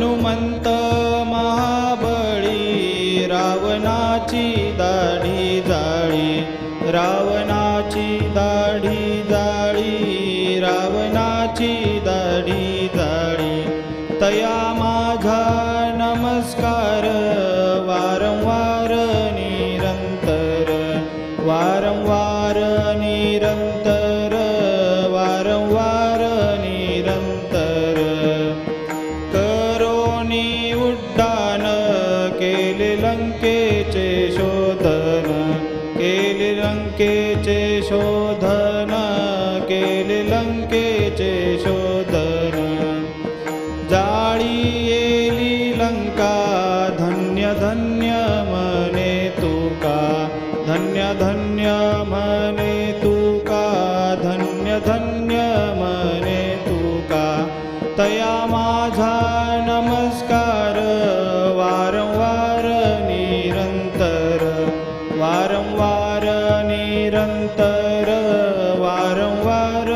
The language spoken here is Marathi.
हनुमंत महाबळी रावणाची दाढी जाळी रावणाची दाढी जाळी रावणाची दाढी जाळी. तया माझा नमस्कार वारंवार निरंतर वारंवार निरंतर वारंवार निरंतर. करोनी उड्डाण केले लंकेचे शोधन केले लंकेचे शोधन केले लंकेचे शोधन. जाळी येली लंका धन्य धन्य मने तुका धन्य धन्य मने तुका धन्य धन्य मने तया माझा नमस्कार वारंवार निरंतर वारंवार निरंतर वारंवार